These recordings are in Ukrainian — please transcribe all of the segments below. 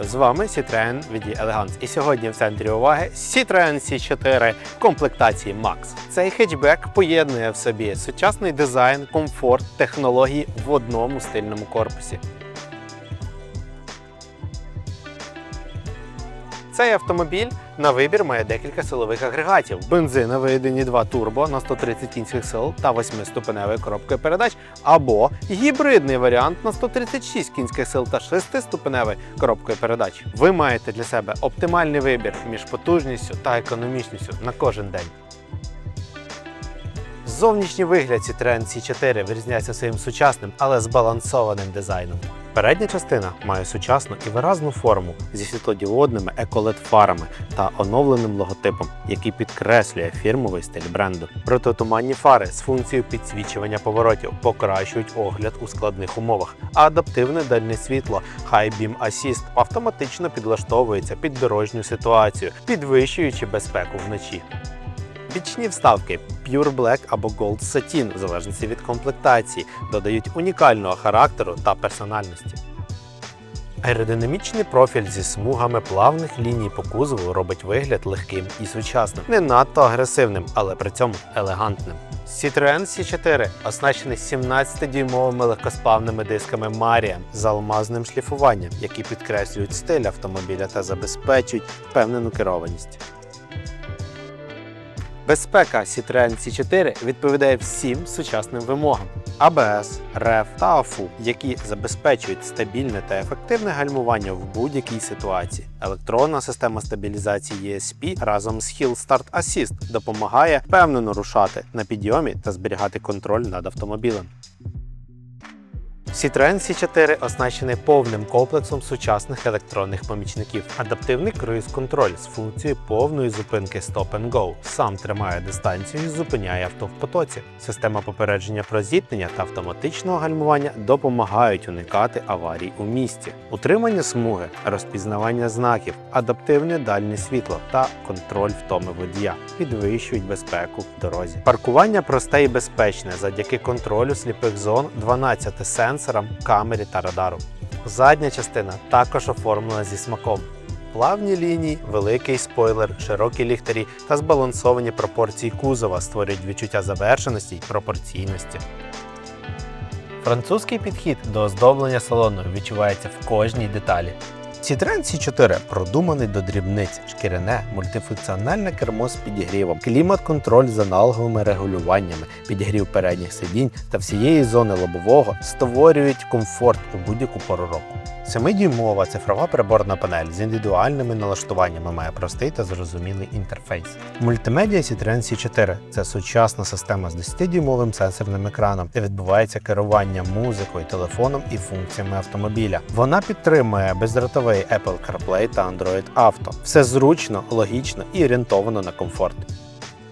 З вами Citroen VD Elegance. І сьогодні в центрі уваги Citroen C4 комплектації Max. Цей хетчбек поєднує в собі сучасний дизайн, комфорт, технології в одному стильному корпусі. Цей автомобіль на вибір має декілька силових агрегатів: бензиновий 1.2 турбо на 130 кінських сил та 8-ступеневою коробкою передач, або гібридний варіант на 136 кінських сил та 6-ступеневою коробкою передач. Ви маєте для себе оптимальний вибір між потужністю та економічністю на кожен день. Зовнішній вигляд Citroen C4 вирізняється своїм сучасним, але збалансованим дизайном. Передня частина має сучасну і виразну форму зі світлодіодними еколет фарами та оновленим логотипом, який підкреслює фірмовий стиль бренду. Протитуманні фари з функцією підсвічування поворотів покращують огляд у складних умовах, а адаптивне дальне світло High Beam Assist автоматично підлаштовується під дорожню ситуацію, підвищуючи безпеку вночі. Бічні вставки Pure Black або Gold Satin, в залежності від комплектації, додають унікального характеру та персональності. Аеродинамічний профіль зі смугами плавних ліній по кузову робить вигляд легким і сучасним, не надто агресивним, але при цьому елегантним. Citroen C4 оснащений 17-дюймовими легкосплавними дисками Mariam з алмазним шліфуванням, які підкреслюють стиль автомобіля та забезпечують впевнену керованість. Безпека Citroen C4 відповідає всім сучасним вимогам ABS, REV та AFU, які забезпечують стабільне та ефективне гальмування в будь-якій ситуації. Електронна система стабілізації ESP разом з Hill Start Assist допомагає впевнено рушати на підйомі та зберігати контроль над автомобілем. Citroen C4 оснащений повним комплексом сучасних електронних помічників. Адаптивний круїз-контроль з функцією повної зупинки Stop and Go. Сам тримає дистанцію і зупиняє авто в потоці. Система попередження про зіткнення та автоматичного гальмування допомагають уникати аварій у місті. Утримання смуги, розпізнавання знаків, адаптивне дальнє світло та контроль втоми водія підвищують безпеку в дорозі. Паркування просте і безпечне завдяки контролю сліпих зон 12 сенсорам, камері та радару. Задня частина також оформлена зі смаком. Плавні лінії, великий спойлер, широкі ліхтарі та збалансовані пропорції кузова створюють відчуття завершеності й пропорційності. Французький підхід до оздоблення салону відчувається в кожній деталі. Citroen C4 продуманий до дрібниць, шкіряне, мультифункціональне кермо з підігрівом, клімат-контроль з аналоговими регулюваннями, підігрів передніх сидінь та всієї зони лобового створюють комфорт у будь-яку пору року. 7-дюймова цифрова приборна панель з індивідуальними налаштуваннями має простий та зрозумілий інтерфейс. Мультимедіа Citroen C4 це сучасна система з 10-дюймовим сенсорним екраном, де відбувається керування музикою, телефоном і функціями автомобіля. Вона підтримує бездротовий Apple CarPlay та Android Auto. Все зручно, логічно і орієнтовано на комфорт.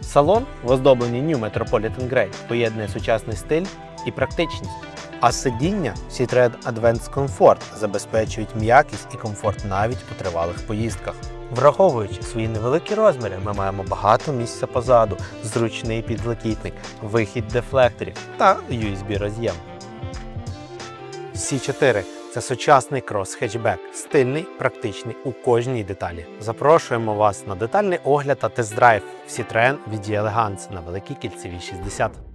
Салон в оздобленні New Metropolitan Grey поєднує сучасний стиль і практичність. А сидіння Citroen Advanced Comfort забезпечують м'якість і комфорт навіть у тривалих поїздках. Враховуючи свої невеликі розміри, ми маємо багато місця позаду, зручний підлокітник, вихід дефлекторів та USB роз'єм. C4 це сучасний крос-хетчбек, стильний, практичний у кожній деталі. Запрошуємо вас на детальний огляд та тест-драйв в Citroen VD Elegance на Великій Кільцевій 60.